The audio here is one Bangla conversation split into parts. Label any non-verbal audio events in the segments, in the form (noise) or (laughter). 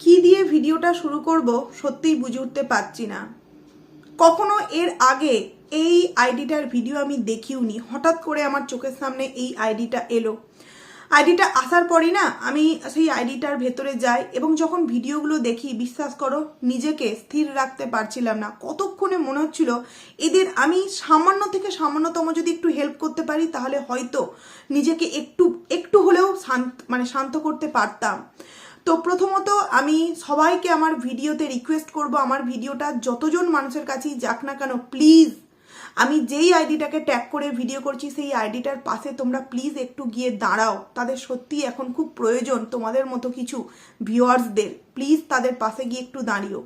কি দিয়ে ভিডিওটা শুরু করব সত্যিই বুঝে উঠতে পারছি না। কখনো এর আগে এই আইডিটার ভিডিও আমি দেখিওনি। হঠাৎ করে আমার চোখের সামনে এই আইডিটা এলো। আইডিটা আসার পরই না আমি সেই আইডিটার ভেতরে যাই এবং যখন ভিডিওগুলো দেখি, বিশ্বাস করো, নিজেকে স্থির রাখতে পারছিলাম না। কতক্ষণে মনে হচ্ছিল, এদের আমি সামান্য থেকে সামান্যতম যদি একটু হেল্প করতে পারি, তাহলে হয়তো নিজেকে একটু একটু হলেও শান্ত মানে শান্ত করতে পারতাম। তো প্রথমত আমি সবাইকে আমার ভিডিওতে রিকোয়েস্ট করব, আমার ভিডিওটা যতজন মানুষের কাছেই যাক না কেন প্লিজ আমি যেই আইডিটাকে ট্যাগ করে ভিডিও করছি, সেই আইডিটার পাশে তোমরা প্লিজ একটু গিয়ে দাঁড়াও। তাদের সত্যি এখন খুব প্রয়োজন তোমাদের মতো কিছু ভিউয়ার্সদের প্লিজ তাদের পাশে গিয়ে একটু দাঁড়িও।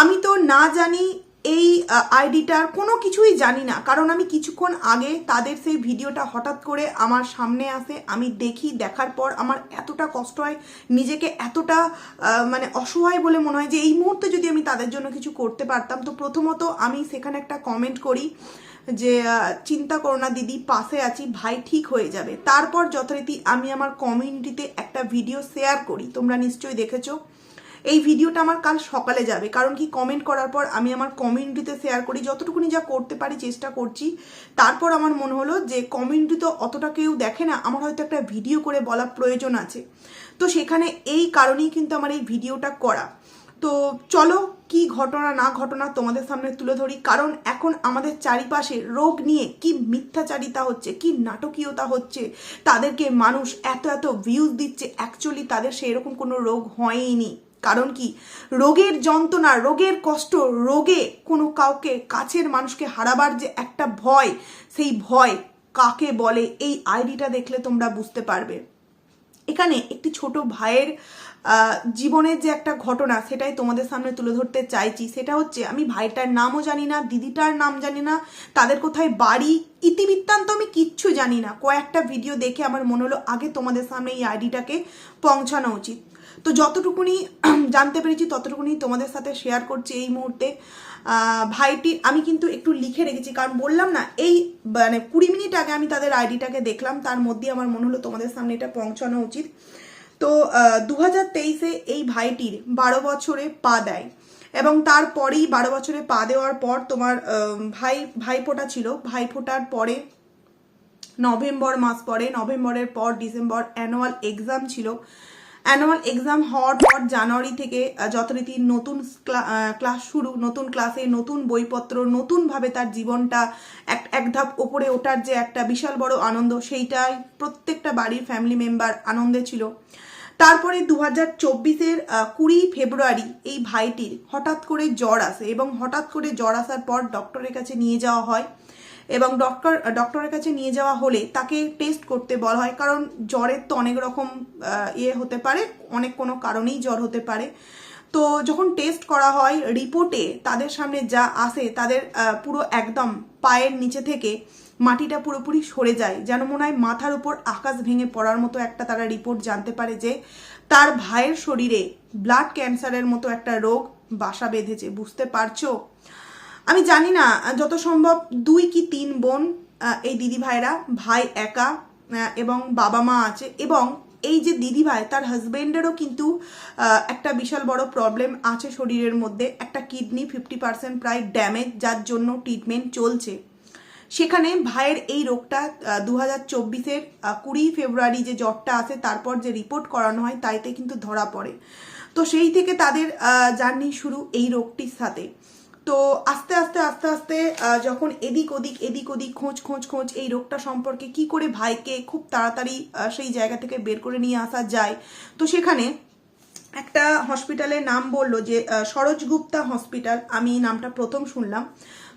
আমি তো না জানি এই আইডিটার কোনো কিছুই জানি না। কারণ আমি কিছুক্ষণ আগে তাদের সেই ভিডিওটা হঠাৎ করে আমার সামনে আসে, আমি দেখি, দেখার পর আমার এতটা কষ্ট হয়, নিজেকে এতটা মানে অসহায় বলে মনে হয় যে এই মুহূর্তে যদি আমি তাদের জন্য কিছু করতে পারতাম, তো প্রথমত আমি সেখানে একটা কমেন্ট করি যে চিন্তা করো না দিদি, পাশে আছি, ভাই ঠিক হয়ে যাবে। তারপর যথারীতি আমি আমার কমিউনিটিতে একটা ভিডিও শেয়ার করি। তোমরা নিশ্চয়ই দেখেছ। এই ভিডিওটা আমার কাল সকালে যাবে। কারণ কি কমেন্ট করার পর আমি আমার কমিউনিটিতে শেয়ার করি, যতটুকুনি যা করতে পারি চেষ্টা করছি। তারপর আমার মনে হলো যে কমিউনিটি তো অতটা কেউ দেখে না, আমার হয়তো একটা ভিডিও করে বলা প্রয়োজন আছে। তো সেখানে এই কারণেই কিন্তু আমার এই ভিডিওটা করা। তো চলো কি ঘটনা না ঘটনা তোমাদের সামনে তুলে ধরি। কারণ এখন আমাদের চারিপাশে রোগ নিয়ে কি মিথ্যাচারিতা হচ্ছে, কি নাটকীয়তা হচ্ছে, তাদেরকে মানুষ এত এত ভিউজ দিচ্ছে অ্যাকচুয়ালি তাদের সেরকম কোনো রোগ হয়ইনি। কারণ কি? রোগের যন্ত্রণা, রোগের কষ্ট, রোগে কোনো কাউকে, কাছের মানুষকে হারাবার যে একটা ভয়, সেই ভয় কাকে বলে, এই আইডিটা দেখলে তোমরা বুঝতে পারবে। এখানে একটি ছোট ভাইয়ের জীবনের যে একটা ঘটনা, সেটাই তোমাদের সামনে তুলে ধরতে চাইছি। সেটা হচ্ছে, আমি ভাইটার নামও জানি না, দিদিটার নাম জানি না, তাদের কোথায় বাড়ি, ইতিবৃত্তান্ত আমি কিচ্ছু জানি না। কয়েকটা ভিডিও দেখে আমার মনে হলো, আগে তোমাদের সামনে এই আইডিটাকে পৌঁছানো উচিত। তো যতটুকুনি (clears throat) জানতে পেরেছি, ততটুকুনি তোমাদের সাথে শেয়ার করছি এই মুহূর্তে। ভাইটি, আমি কিন্তু একটু লিখে রেখেছি, কারণ বললাম না, এই মানে কুড়ি মিনিট আগে আমি তাদের আইডিটাকে দেখলাম, তার মধ্যে আমার মনে হলো তোমাদের সামনে এটা পৌঁছানো উচিত। তো দু হাজার তেইশে এই ভাইটির বারো বছরে পা দেয়, এবং তারপরেই বারো বছরে পা দেওয়ার পর তোমার ভাই, ভাইফোঁটা ছিল। ভাইফোঁটার পরে নভেম্বর মাস পরে, নভেম্বরের পর ডিসেম্বর অ্যানুয়াল এক্সাম ছিল। অ্যানুয়াল এক্সাম হওয়ার পর জানুয়ারি থেকে যথারীতি নতুন ক্লা- ক্লাস শুরু, নতুন ক্লাসে নতুন বইপত্র, নতুনভাবে তার জীবনটা এক এক ধাপ ওপরে ওঠার যে একটা বিশাল বড় আনন্দ, সেইটাই প্রত্যেকটা বাড়ির ফ্যামিলি মেম্বার আনন্দে ছিল। তারপরে দু হাজার চব্বিশের কুড়ি ফেব্রুয়ারি এই ভাইটির হঠাৎ করে জ্বর আসে এবং হঠাৎ করে জ্বর আসার পর ডক্টরের কাছে নিয়ে যাওয়া হয়। এবং ডক্টর ডক্টরের কাছে নিয়ে যাওয়া হলে তাকে টেস্ট করতে বলা হয়। কারণ জ্বরের তো অনেক রকম ইয়ে হতে পারে, অনেক কোনো কারণেই জ্বর হতে পারে। তো যখন টেস্ট করা হয় রিপোর্টে তাদের সামনে যা আসে, তাদের পুরো একদম পায়ের নিচে থেকে মাটিটা পুরোপুরি সরে যায়। যেন মনে হয় মাথার উপর আকাশ ভেঙে পড়ার মতো একটা তারা রিপোর্ট জানতে পারে যে, তার ভাইয়ের শরীরে ব্লাড ক্যান্সারের মতো একটা রোগ বাসা বেঁধেছে। বুঝতে পারছ? আমি জানি না যত সম্ভব দুই কি তিন বোন এই দিদি ভাইরা ভাই একা এবং বাবা মা আছে, এবং এই যে দিদি ভাই তার হাজবেন্ডেরও কিন্তু একটা বিশাল বড় প্রবলেম আছে শরীরের মধ্যে, একটা কিডনি ফিফটি পার্সেন্ট প্রায় ড্যামেজ যার জন্য ট্রিটমেন্ট চলছে। সেখানে ভাইয়ের এই রোগটা দু হাজার চব্বিশের কুড়ি ফেব্রুয়ারি যে জ্বরটা আছে, তারপর যে রিপোর্ট করানো হয়, তাইতে কিন্তু ধরা পড়ে। তো সেই থেকে তাদের জার্নি শুরু এই রোগটির সাথে। তো আস্তে আস্তে আস্তে আস্তে যখন এদিক ওদিক এদিক ওদিক, খোঁজ খোঁজ খোঁজ, এই রোগটা সম্পর্কে কি করে ভাইকে খুব তাড়াতাড়ি সেই জায়গা থেকে বের করে নিয়ে আসা যায়। তো সেখানে একটা হসপিটালের নাম বলল যে সরোজ গুপ্তা হসপিটাল আমি নামটা প্রথম শুনলাম।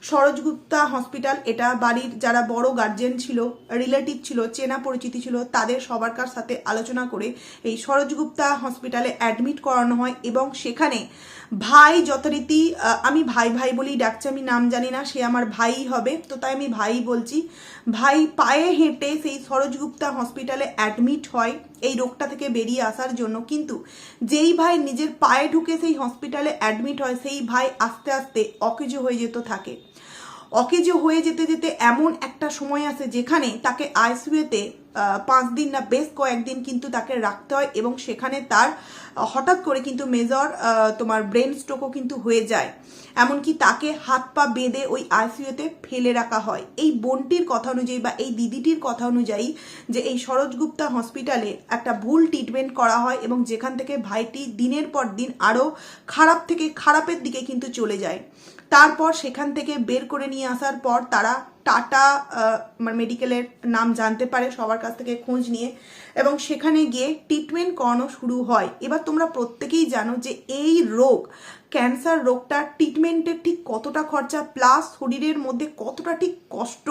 সরোজগুপ্তা হসপিটাল, এটা বাড়ির যারা বড় গার্জেন ছিল রিলেটিভ ছিল, চেনা পরিচিতি ছিল, তাদের সবার কার সাথে আলোচনা করে এই সরোজগুপ্তা হসপিটালে অ্যাডমিট করানো হয় এবং সেখানে ভাই যথারীতি আমি ভাই ভাই বলেই ডাকছি, আমি নাম জানি না, সে আমার ভাই হবে, তো তাই আমি ভাই বলছি। ভাই পায়ে হেঁটে সেই সরোজগুপ্তা হসপিটালে অ্যাডমিট হয় এই রোগটা থেকে বেরিয়ে আসার জন্য, কিন্তু যেই ভাই নিজের পায়ে ঢুকে সেই হসপিটালে অ্যাডমিট হয়, সেই ভাই আস্তে আস্তে অকেজো হয়ে যেত থাকে। অকেজো হয়ে যেতে যেতে এমন একটা সময় আছে যেখানে তাকে আইসিউতে পাঁচ দিন না বেশ কয়েকদিন কিন্তু তাকে রাখতে হয় এবং সেখানে তার হঠাৎ করে কিন্তু মেজর তোমার ব্রেন স্ট্রোকও কিন্তু হয়ে যায়। এমনকি তাকে হাত পা বেঁধে ওই আইসিইউতে ফেলে রাখা হয়। এই বোনটির কথা অনুযায়ী বা এই দিদিটির কথা অনুযায়ী যে এই সরোজ গুপ্তা হসপিটালে একটা ভুল ট্রিটমেন্ট করা হয় এবং যেখান থেকে ভাইটি দিনের পর দিন আরও খারাপ থেকে খারাপের দিকে কিন্তু চলে যায়। তারপর সেখান থেকে বের করে নিয়ে আসার পর তারা টাটা মানে মেডিকেলের নাম জানতে পারে, সবার কাছ থেকে খোঁজ নিয়ে। এবং সেখানে গিয়ে ট্রিটমেন্ট করানো শুরু হয়। এবার তোমরা প্রত্যেকেই জানো যে এই রোগ, ক্যান্সার রোগটা ট্রিটমেন্টের ঠিক কতটা খরচা প্লাস শরীরের মধ্যে কতটা ঠিক কষ্ট।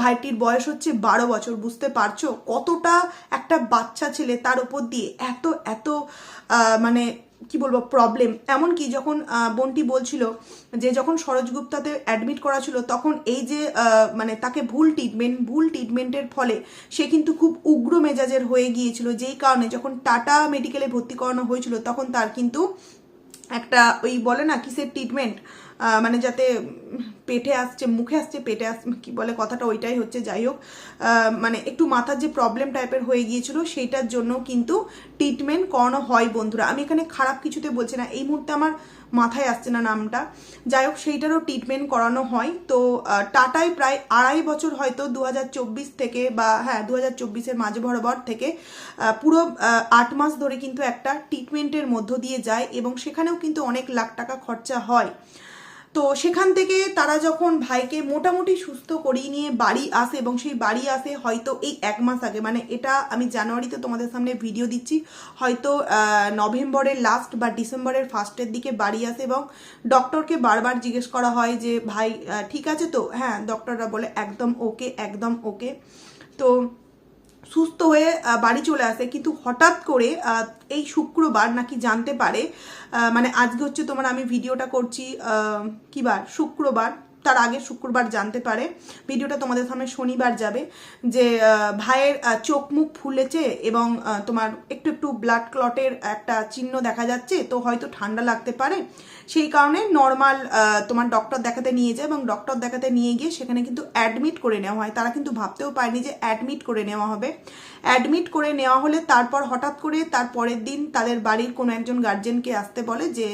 ভাইটির বয়স হচ্ছে বারো বছর, বুঝতে পারছ? কতটা একটা বাচ্চা ছেলে তার উপর দিয়ে এত এত মানে কি বলব প্রবলেম এমনকি যখন বোনটি বলছিল যে যখন সরোজগুপ্তাতে অ্যাডমিট করা ছিল, তখন এই যে মানে তাকে ভুল ট্রিটমেন্ট ভুল ট্রিটমেন্টের ফলে সে কিন্তু খুব উগ্র মেজাজের হয়ে গিয়েছিল। যেই কারণে যখন টাটা মেডিকেলে ভর্তি করানো হয়েছিল, তখন তার কিন্তু একটা ওই বলে না, কিসের ট্রিটমেন্ট মানে যাতে পেটে আসছে, মুখে আসছে, পেটে আসছে কি বলে কথাটা ওইটাই হচ্ছে, যাই হোক। মানে একটু মাথার যে প্রবলেম টাইপের হয়ে গিয়েছিল, সেইটার জন্য কিন্তু ট্রিটমেন্ট করানো হয় বন্ধুরা। আমি এখানে খারাপ কিছুতে বলছি না, এই মুহূর্তে আমার মাথায় আসছে না নামটা। যাই হোক, সেইটারও ট্রিটমেন্ট করানো হয়। তো টাটায় প্রায় আড়াই বছর হয়তো দু হাজার চব্বিশ থেকে বা হ্যাঁ দু হাজার মাঝে বরাবর থেকে পুরো আট মাস ধরে কিন্তু একটা ট্রিটমেন্টের মধ্য দিয়ে যায় এবং সেখানেও কিন্তু অনেক লাখ টাকা খরচা হয়। তো সেখান থেকে তারা যখন ভাইকে মোটামুটি সুস্থ করিয়ে নিয়ে বাড়ি আসে এবং সেই বাড়ি আসে হয়তো এই এক মাস আগে মানে এটা আমি জানুয়ারিতে তোমাদের সামনে ভিডিও দিচ্ছি, হয়তো নভেম্বরের লাস্ট বা ডিসেম্বরের ফার্স্টের দিকে বাড়ি আসে এবং ডক্টরকে বারবার জিজ্ঞেস করা হয় যে, ভাই ঠিক আছে তো? হ্যাঁ ডক্টররা বলে, একদম ওকে একদম ওকে তো সুস্থ হয়ে বাড়ি চলে আসে। কিন্তু হঠাৎ করে এই শুক্রবার নাকি জানতে পারে মানে আজকে হচ্ছে তোমার আমি ভিডিওটা করছি আহ, কি বার? শুক্রবার তার আগে শুক্রবার জানতে পারে। ভিডিওটা তোমাদের সামনে শনিবার যাবে যে ভাইয়ের চোখ মুখ ফুলেছে এবং তোমার একটু একটু ব্লাড ক্লটের একটা চিহ্ন দেখা যাচ্ছে তো হয়তো ঠান্ডা লাগতে পারে। সেই কারণে নর্মাল তোমার ডক্টর দেখাতে নিয়ে যায় এবং ডক্টর দেখাতে নিয়ে গিয়ে সেখানে কিন্তু অ্যাডমিট করে নেওয়া হয়। তারা কিন্তু ভাবতেও পারেনি যে অ্যাডমিট করে নেওয়া হবে। অ্যাডমিট করে নেওয়া হলে তারপর হঠাৎ করে তার পরের দিন তাদের বাড়ির কোনো একজন গার্জেনকে আসতে বলে যে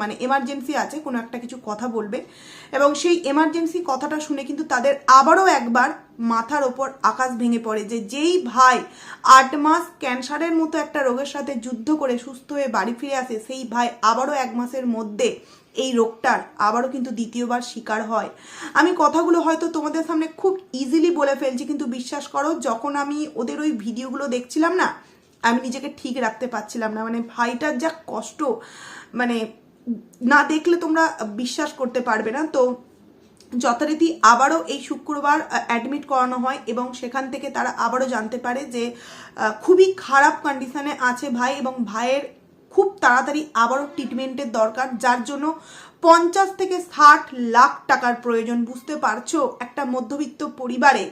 মানে এমার্জেন্সি আছে, কোনো একটা কিছু কথা বলবে। এবং সেই এমার্জেন্সি কথাটা শুনে কিন্তু তাদের আবারও একবার মাথার ওপর আকাশ ভেঙে পড়ে যে, যেই ভাই আট মাস ক্যান্সারের মতো একটা রোগের সাথে যুদ্ধ করে সুস্থ হয়ে বাড়ি ফিরে আসে, সেই ভাই আবারও এক মাসের মধ্যে এই রোগটার আবারও কিন্তু দ্বিতীয়বার শিকার হয়। আমি কথাগুলো হয়তো তোমাদের সামনে খুব ইজিলি বলে ফেলছি, কিন্তু বিশ্বাস করো, যখন আমি ওদের ওই ভিডিওগুলো দেখছিলাম না, আমি নিজেকে ঠিক রাখতে পারছিলাম না। মানে ভাইটার যা কষ্ট মানে না দেখলে তোমরা বিশ্বাস করতে পারবে না। তো যথারীতি আবারও এই শুক্রবার অ্যাডমিট করানো হয় এবং সেখান থেকে তারা আবারও জানতে পারে যে খুবই খারাপ কন্ডিশনে আছে ভাই এবং ভাইয়ের খুব তাড়াতাড়ি আবারও ট্রিটমেন্টের দরকার, যার জন্য পঞ্চাশ থেকে ষাট লাখ টাকার প্রয়োজন। বুঝতে পারছ? একটা মধ্যবিত্ত পরিবারে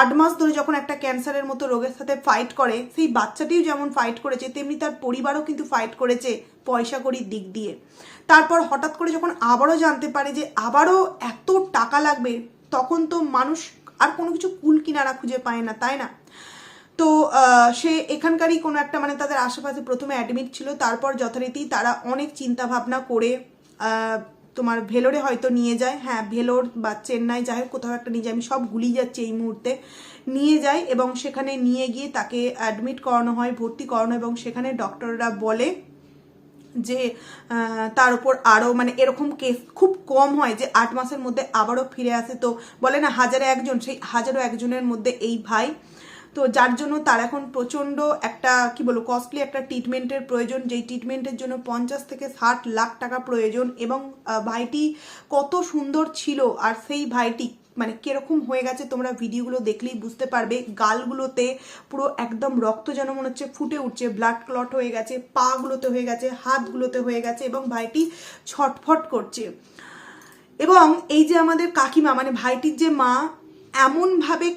আট মাস ধরে যখন একটা ক্যান্সারের মতো রোগের সাথে ফাইট করে, সেই বাচ্চাটিও যেমন ফাইট করেছে, তেমনি তার পরিবারও কিন্তু ফাইট করেছে পয়সা কড়ির দিক দিয়ে। তারপর হঠাৎ করে যখন আবারও জানতে পারে যে আবারও এত টাকা লাগবে, তখন তো মানুষ আর কোনো কিছু কুল কিনারা খুঁজে পায় না, তাই না? তো সে এখানকারই কোনো একটা মানে তাদের আশেপাশে প্রথমে অ্যাডমিট ছিল, তারপর যথারীতি তারা অনেক চিন্তা ভাবনা করে তোমার ভেলোরে হয়তো নিয়ে যায়। হ্যাঁ ভেলোর বা চেন্নাই যাই হোক, কোথাও একটা নিয়ে যায়। আমি সব গুলিয়ে যাচ্ছি এই মুহূর্তে। নিয়ে যায় এবং সেখানে নিয়ে গিয়ে তাকে অ্যাডমিট করানো হয়, ভর্তি করানো এবং সেখানে ডক্টররা বলে যে তার উপর আরও মানে এরকম কেস খুব কম হয় যে, আট মাসের মধ্যে আবারও ফিরে আসে। তো বলে না, হাজারে একজন, সেই হাজারো একজনের মধ্যে এই ভাই তো যার জন্য তার এখন প্রচণ্ড একটা, কি বলব কস্টলি একটা ট্রিটমেন্টের প্রয়োজন। যেই ট্রিটমেন্টের জন্য পঞ্চাশ থেকে ষাট লাখ টাকা প্রয়োজন এবং ভাইটি কত সুন্দর ছিল আর সেই ভাইটি মানে কীরকম হয়ে গেছে তোমরা ভিডিওগুলো দেখলেই বুঝতে পারবে। গালগুলোতে পুরো একদম রক্ত যেন মনে হচ্ছে ফুটে উঠছে ব্লাড ক্লট হয়ে গেছে, পাগুলোতে হয়ে গেছে, হাতগুলোতে হয়ে গেছে এবং ভাইটি ছটফট করছে। এবং এই যে আমাদের কাকিমা মানে ভাইটির যে মা, এমনভাবে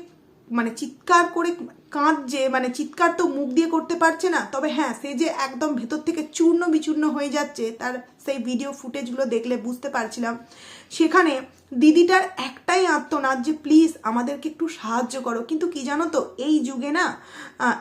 মানে চিৎকার করে কাঁদছে মানে চিৎকার তো মুখ দিয়ে করতে পারছে না। তবে হ্যাঁ সে যে একদম ভেতর থেকে চূর্ণ বিচূর্ণ হয়ে যাচ্ছে, তার সেই ভিডিও ফুটেজগুলো দেখলে বুঝতে পারছিলাম। সেখানে দিদিটার একটাই আত্মনাদ যে, প্লিজ আমাদেরকে একটু সাহায্য করো। কিন্তু কি জানো তো, এই যুগে না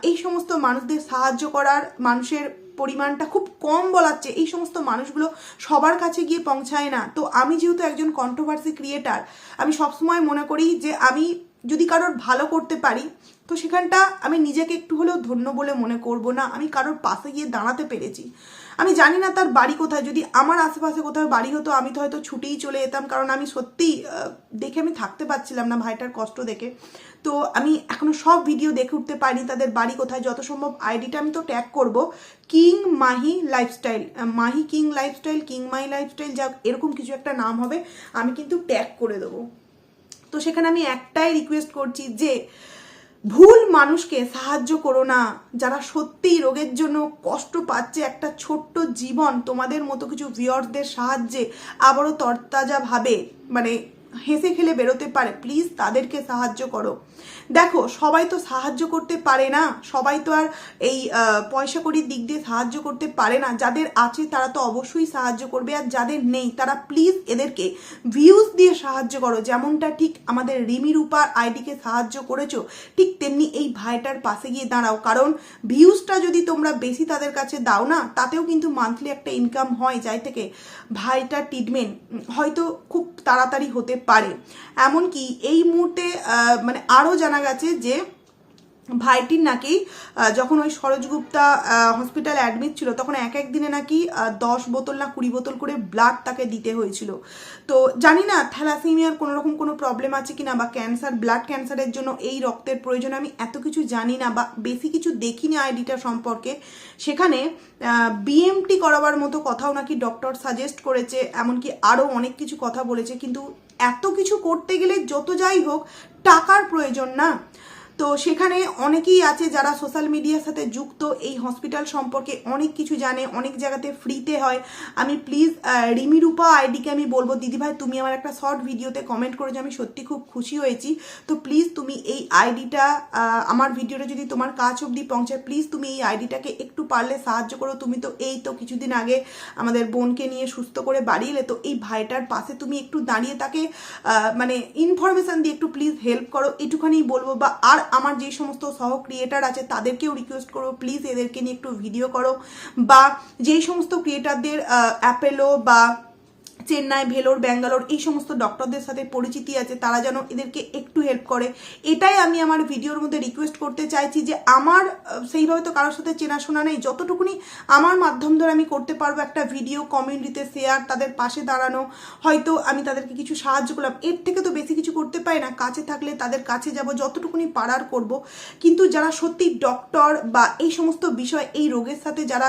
এই সমস্ত মানুষদের সাহায্য করার মানুষের পরিমাণটা খুব কম বলাচ্ছে। এই সমস্ত মানুষগুলো সবার কাছে গিয়ে পৌঁছায় না। তো আমি যেহেতু একজন কন্ট্রোভার্সি ক্রিয়েটার আমি সবসময় মনে করি যে, আমি যদি কারোর ভালো করতে পারি, তো সেখানটা আমি নিজেকে একটু হলেও ধন্য বলে মনে করব না। আমি কারোর পাশে গিয়ে দাঁড়াতে পেরেছি। আমি জানি না তার বাড়ি কোথায়। যদি আমার আশেপাশে কোথাও বাড়ি হতো, আমি তো হয়তো ছুটেই চলে যেতাম, কারণ আমি সত্যিই দেখে আমি থাকতে পারছিলাম না ভাইটার কষ্ট দেখে। তো আমি এখনও সব ভিডিও দেখে উঠতে পারিনি তাদের বাড়ি কোথায়, যত সম্ভব আইডিটা আমি তো ট্যাগ করব। King Mahi lifestyle Mahi king lifestyle, king Mahi lifestyle যা এরকম কিছু একটা নাম হবে, আমি কিন্তু ট্যাগ করে দেবো। তো সেখানে আমি একটাই রিকোয়েস্ট করছি যে, ভুল মানুষকে সাহায্য করো না। যারা সত্যিই রোগের জন্য কষ্ট পাচ্ছে, একটা ছোট্ট জীবন তোমাদের মতো কিছু ভিওর্সদের সাহায্যে আবারও তরতাজাভাবে মানে হেসে খেলে বেরোতে পারে প্লিজ তাদেরকে সাহায্য করো। দেখো, সবাই তো সাহায্য করতে পারে না। সবাই তো আর এই পয়সা কড়ির দিক দিয়ে সাহায্য করতে পারে না। যাদের আছে তারা তো অবশ্যই সাহায্য করবে, আর যাদের নেই তারা প্লিজ এদেরকে ভিউজ দিয়ে সাহায্য করো। যেমনটা ঠিক আমাদের রিমি রূপার আইডিকে সাহায্য করেছ, ঠিক তেমনি এই ভাইটার পাশে গিয়ে দাঁড়াও। কারণ ভিউজটা যদি তোমরা বেশি তাদের কাছে দাও না, তাতেও কিন্তু মান্থলি একটা ইনকাম হয়, যাই থেকে ভাইটার ট্রিটমেন্ট হয়তো খুব তাড়াতাড়ি হতে পারে। এমনকি এই মুহূর্তে মানে আরও জানা গেছে যে ভাইটির নাকি যখন ওই সরোজগুপ্তা হসপিটাল অ্যাডমিট ছিল, তখন এক এক দিনে নাকি দশ বোতল না কুড়ি বোতল করে ব্লাড তাকে দিতে হয়েছিল। তো জানি না থ্যালাসেমিয়ার কোনো রকম কোনো প্রবলেম আছে কিনা বা ক্যান্সার ব্লাড ক্যান্সারের জন্য এই রক্তের প্রয়োজন, আমি এত কিছু জানি না বা বেশি কিছু দেখিনি আইডিটা সম্পর্কে। সেখানে বিএমটি করাবার মতো কথাও নাকি ডক্টর সাজেস্ট করেছে, এমনকি আরও অনেক কিছু কথা বলেছে, কিন্তু এত কিছু করতে গেলে যত যাই হোক টাকার প্রয়োজন না। তো সেখানে অনেকেই আছে যারা সোশ্যাল মিডিয়ার সাথে যুক্ত। এই হসপিটাল সম্পর্কে অনেক কিছু জানে, অনেক জায়গাতে ফ্রিতে হয়। আমি প্লিজ রিমি রূপা আইডিকে আমি বলব। দিদিভাই তুমি আমার একটা শর্ট ভিডিওতে কমেন্ট করেছ, আমি সত্যি খুব খুশি হয়েছি। তো প্লিজ তুমি এই আইডিটা আমার ভিডিওটা যদি তোমার কাজ অব্দি পৌঁছায় প্লিজ তুমি এই আইডিটাকে একটু পারলে সাহায্য করো। তুমি তো এই তো কিছুদিন আগে আমাদের বোনকে নিয়ে সুস্থ করে বাড়ি এলে, তো এই ভাইটার পাশে তুমি একটু দাঁড়িয়ে তাকে মানে ইনফরমেশন দিয়ে একটু প্লিজ হেল্প করো। এটুখানি বলব বা আর আমার যে সমস্ত সহ ক্রিয়েটার আছে, তাদেরকেও রিকোয়েস্ট করো প্লিজ এদেরকে নিয়ে একটু ভিডিও করো বা যেই সমস্ত ক্রিয়েটারদের অ্যাপেলো বা চেন্নাই, ভেলোর, ব্যাঙ্গালোর এই সমস্ত ডক্টরদের সাথে পরিচিতি আছে, তারা যেন এদেরকে একটু হেল্প করে। এটাই আমি আমার ভিডিওর মধ্যে রিকোয়েস্ট করতে চাইছি যে আমার সেইভাবে তো কারোর সাথে চেনাশোনা নেই, যতটুকুনি আমার মাধ্যম ধরে আমি করতে পারব একটা ভিডিও কমিউনিটিতে শেয়ার তাদের পাশে দাঁড়ানো, হয়তো আমি তাদেরকে কিছু সাহায্য করলাম। এর থেকে তো বেশি কিছু করতে পারি না, কাছে থাকলে তাদের কাছে যাব, যতটুকুনি পারার করব। কিন্তু যারা সত্যি ডক্টর বা এই সমস্ত বিষয়, এই রোগের সাথে যারা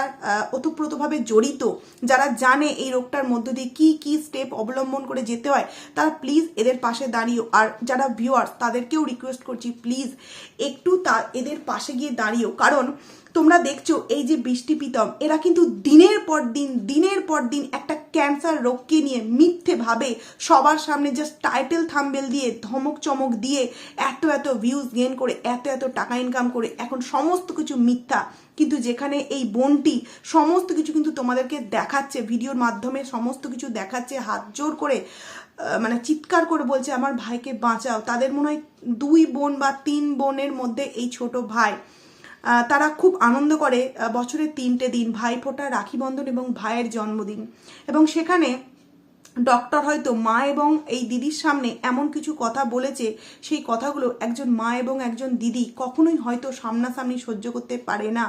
ওতপ্রোতভাবে জড়িত, যারা জানে এই রোগটার মধ্য দিয়ে কি কি স্টেপ অবলম্বন করে যেতে হয়, তারা প্লিজ এদের পাশে দাঁড়িয়েও আর যারা ভিউয়ার্স তাদেরকেও রিকোয়েস্ট করছি প্লিজ একটু তা এদের পাশে গিয়ে দাঁড়িয়েও, কারণ তোমরা দেখছ এই যে বৃষ্টি প্রীতম এরা কিন্তু দিনের পর দিন, দিনের পর দিন একটা ক্যান্সার রোগকে নিয়ে মিথ্যে ভাবে, সবার সামনে জাস্ট টাইটেল থাম্বেল দিয়ে, ধমক চমক দিয়ে, এত এত ভিউজ গেন করে, এত এত টাকা ইনকাম করে, এখন সমস্ত কিছু মিথ্যা। কিন্তু যেখানে এই বোনটি সমস্ত কিছু কিন্তু তোমাদেরকে দেখাচ্ছে, ভিডিওর মাধ্যমে সমস্ত কিছু দেখাচ্ছে, হাত জোর করে মানে চিৎকার করে বলছে, আমার ভাইকে বাঁচাও। তাদের মনে হয় দুই বোন বা তিন বোনের মধ্যে এই ছোট ভাই। তারা খুব আনন্দ করে বছরের তিনটে দিন ভাইফোঁটা রাখি বন্ধন এবং ভাইয়ের জন্মদিন। এবং সেখানে ডক্টর হয়তো মা এবং এই দিদির সামনে এমন কিছু কথা বলেছে, সেই কথাগুলো একজন মা এবং একজন দিদি কখনোই হয়তো সামনাসামনি সহ্য করতে পারে না।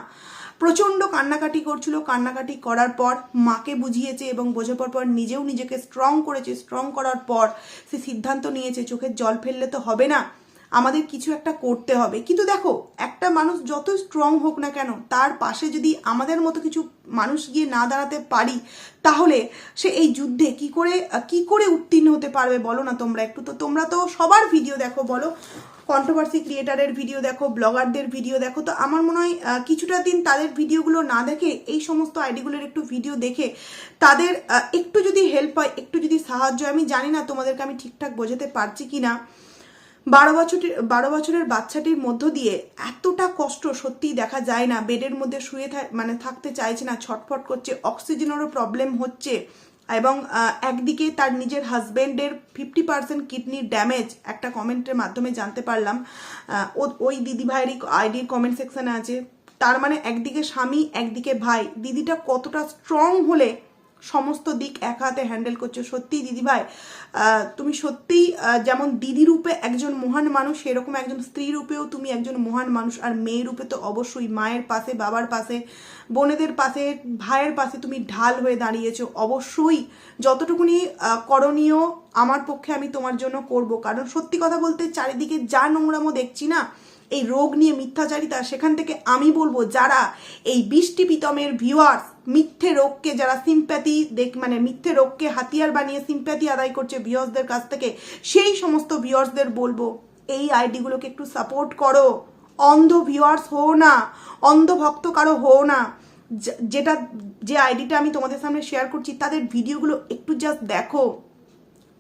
প্রচণ্ড কান্নাকাটি করছিল। কান্নাকাটি করার পর মাকে বুঝিয়েছে এবং বোঝাবার পর নিজেও নিজেকে স্ট্রং করেছে। স্ট্রং করার পর সে সিদ্ধান্ত নিয়েছে, চোখের জল ফেললে তো হবে না। আমাদের কিছু একটা করতে হবে। কিন্তু দেখো একটা মানুষ যত স্ট্রং হোক না কেন তার পাশে যদি আমাদের মতো কিছু মানুষ গিয়ে না দাঁড়াতে পারি তাহলে সে এই যুদ্ধে কি করে কি করে উত্তীর্ণ হতে পারবে বলো না তোমরা একটু? তো তোমরা তো সবার ভিডিও দেখো বলো। কন্ট্রোভার্সি ক্রিয়েটারের ভিডিও দেখো ব্লগারদের ভিডিও দেখো। তো আমার মনে হয় কিছুটা দিন তাদের ভিডিওগুলো না দেখে এই সমস্ত আইডিগুলোর একটু ভিডিও দেখে তাদের একটু যদি হেল্প হয় একটু যদি সাহায্য হয়, আমি জানি না তোমাদেরকে আমি ঠিকঠাক বোঝাতে পারছি কি না বারো বছরের বারো বছরের বাচ্চাটির মধ্য দিয়ে এতটা কষ্ট সত্যিই দেখা যায় না। বেডের মধ্যে শুয়ে মানে থাকতে চাইছে না, ছটফট করছে, অক্সিজেনেরও প্রবলেম হচ্ছে এবং একদিকে তার নিজের হাজবেন্ডের ফিফটি পার্সেন্ট কিডনির ড্যামেজ একটা কমেন্টের মাধ্যমে জানতে পারলাম। ওই দিদিভাইয়েরই আইডির কমেন্ট সেকশনে আছে। তার মানে একদিকে স্বামী, একদিকে ভাই। দিদিটা কতটা স্ট্রং হলে সমস্ত দিক এক হাতে হ্যান্ডেল করছ। সত্যিই দিদিভাই তুমি সত্যিই যেমন দিদি রূপে একজন মহান মানুষ, সেরকম একজন স্ত্রী রূপেও তুমি একজন মহান মানুষ। আর মেয়ে রূপে তো অবশ্যই মায়ের পাশে, বাবার পাশে, বোনেদের পাশে, ভাইয়ের পাশে তুমি ঢাল হয়ে দাঁড়িয়েছো। অবশ্যই যতটুকুনি করণীয় আমার পক্ষে আমি তোমার জন্য করব। কারণ সত্যি কথা বলতে চারিদিকে যা নোংরামো দেখছি না এই রোগ নিয়ে মিথ্যাচারিতা, সেখান থেকে আমি বলব যারা এই বৃষ্টি পিতমের ভিউয়ার্স মিথ্যে রোগকে যারা সিম্প্যাথি দেখ মানে মিথ্যে রোগকে হাতিয়ার বানিয়ে সিম্প্যাথি আদায় করছে ভিউয়ার্সদের কাছ থেকে, সেই সমস্ত ভিউয়ার্সদের বলব, এই আইডিগুলোকে একটু সাপোর্ট করো। অন্ধ ভিউয়ার্স হও না, অন্ধ ভক্ত কারও হও না। যেটা, যে আইডিটা আমি তোমাদের সামনে শেয়ার করছি, তাদের ভিডিওগুলো একটু জাস্ট দেখো।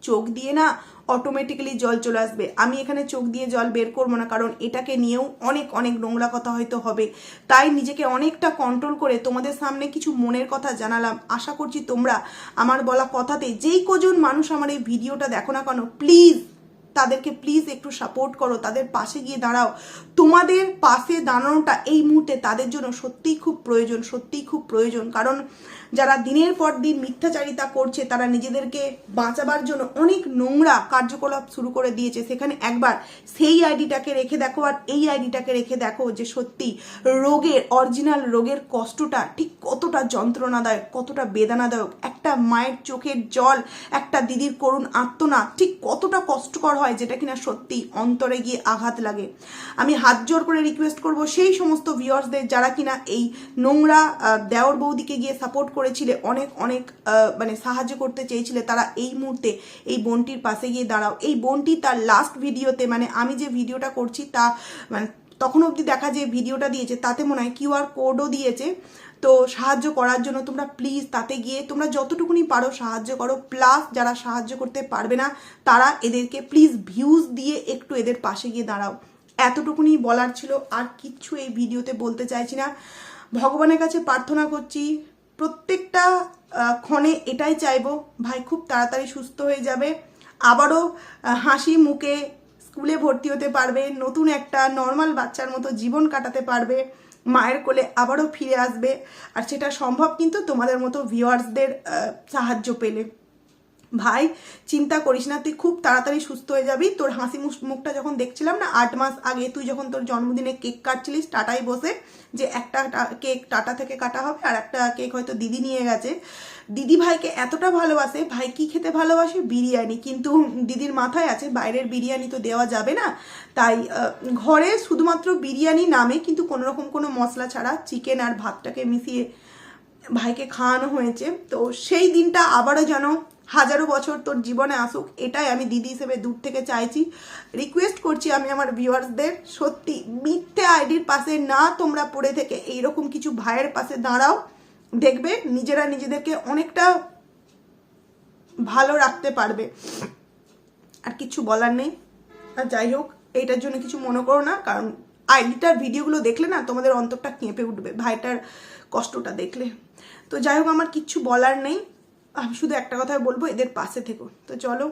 চোখ দিয়ে না অটোমেটিক্যালি জল চলে আসবে। আমি এখানে চোখ দিয়ে জল বের করব না, কারণ এটাকে নিয়েও অনেক অনেক নোংরা কথা হয়তো হবে। তাই নিজেকে অনেকটা কন্ট্রোল করে তোমাদের সামনে কিছু মনের কথা জানালাম। আশা করছি তোমরা আমার বলা কথাতে যেই কজন মানুষ আমার এই ভিডিওটা দেখো না কেন প্লিজ তাদেরকে প্লিজ একটু সাপোর্ট করো, তাদের পাশে গিয়ে দাঁড়াও। তোমাদের পাশে দাঁড়ানোটা এই মুহূর্তে তাদের জন্য সত্যিই খুব প্রয়োজন, সত্যিই খুব প্রয়োজন। কারণ যারা দিনের পর দিন মিথ্যাচারিতা করছে, তারা নিজেদেরকে বাঁচাবার জন্য অনেক নোংরা কার্যকলাপ শুরু করে দিয়েছে। সেখানে একবার সেই আইডিটাকে রেখে দেখো আর এই আইডিটাকে রেখে দেখো যে সত্যি রোগের, অরিজিনাল রোগের কষ্টটা ঠিক কতটা যন্ত্রণাদায়ক, কতটা বেদনাদায়ক। একটা মায়ের চোখের জল, একটা দিদির করুণ আত্মনা ঠিক কতটা কষ্টকর হয় যেটা কিনা সত্যি অন্তরে গিয়ে আঘাত লাগে। আমি হাত জোর করে রিকোয়েস্ট করব সেই সমস্ত ভিউয়ার্সদের যারা কিনা এই নোংরা দেওর বৌদিকে গিয়ে সাপোর্ট করেছিলে, অনেক অনেক মানে সাহায্য করতে চেয়েছিলে, তারা এই মুহূর্তে এই বোনটির পাশে গিয়ে দাঁড়াও। এই বোনটি তার লাস্ট ভিডিওতে মানে আমি যে ভিডিওটা করছি তা মানে তখন অবধি দেখা যে ভিডিওটা দিয়েছে, তাতে মনে হয় কিউআর কোডও দিয়েছে। তো সাহায্য করার জন্য তোমরা প্লিজ তাতে গিয়ে, তোমরা যতটুকুনি পারো সাহায্য করো প্লাস যারা সাহায্য করতে পারবে না, তারা এদেরকে প্লিজ ভিউজ দিয়ে একটু এদের পাশে গিয়ে দাঁড়াও। এতটুকুনি বলার ছিল, আর কিচ্ছু এই ভিডিওতে বলতে চাইছি না। ভগবানের কাছে প্রার্থনা করছি প্রত্যেকটা ক্ষণে এটাই চাইব, ভাই, খুব তাড়াতাড়ি সুস্থ হয়ে যাবে। আবারও হাসি মুখে স্কুলে ভর্তি হতে পারবে, নতুন একটা নর্মাল বাচ্চার মতো জীবন কাটাতে পারবে, মায়ের কোলে আবারও ফিরে আসবে, আর সেটা সম্ভব কিন্তু তোমাদের মতো ভিউয়ার্সদের সাহায্য পেলে। ভাই, চিন্তা করিস না, তুই খুব তাড়াতাড়ি সুস্থ হয়ে যাবি। তোর হাসি মুখ- মুখটা যখন দেখছিলাম না, আট মাস আগে তুই যখন তোর জন্মদিনে কেক কাটছিলিস টাটাই বসে যে একটা কেক টাটা থেকে কাটা হবে আর একটা কেক হয়তো দিদি নিয়ে গেছে। দিদি ভাইকে এতটা ভালোবাসে, ভাই কি খেতে ভালোবাসে? বিরিয়ানি। কিন্তু দিদির মাথায় আছে, বাইরের বিরিয়ানি তো দেওয়া যাবে না। তাই ঘরে শুধুমাত্র বিরিয়ানি নামে কিন্তু কোনো রকম কোনো মশলা ছাড়া চিকেন আর ভাতটাকে মিশিয়ে ভাইকে খাওয়ানো হয়েছে। তো সেই দিনটা আবারও যেন হাজারো বছর তোর জীবনে আসুক, এটাই আমি দিদি হিসেবে দূর থেকে চাইছি। রিকোয়েস্ট করছি আমি আমার ভিউয়ার্সদের সত্যি মিথ্যে আইডির পাশে না তোমরা পড়ে থেকে এইরকম কিছু ভাইয়ের পাশে দাঁড়াও। দেখবে নিজেরা নিজেদেরকে অনেকটা ভালো রাখতে পারবে। আর কিছু বলার নেই। আর যাই হোক, এইটার জন্য কিছু মনে করো না, কারণ আইডিটার ভিডিওগুলো দেখলে না তোমাদের অন্তরটা কেঁপে উঠবে, ভাইটার কষ্টটা দেখলে। তো যাই হোক, আমার কিচ্ছু বলার নেই। আমি শুধু একটা কথাই বলব এদের পাশে থেকো। তো চলো।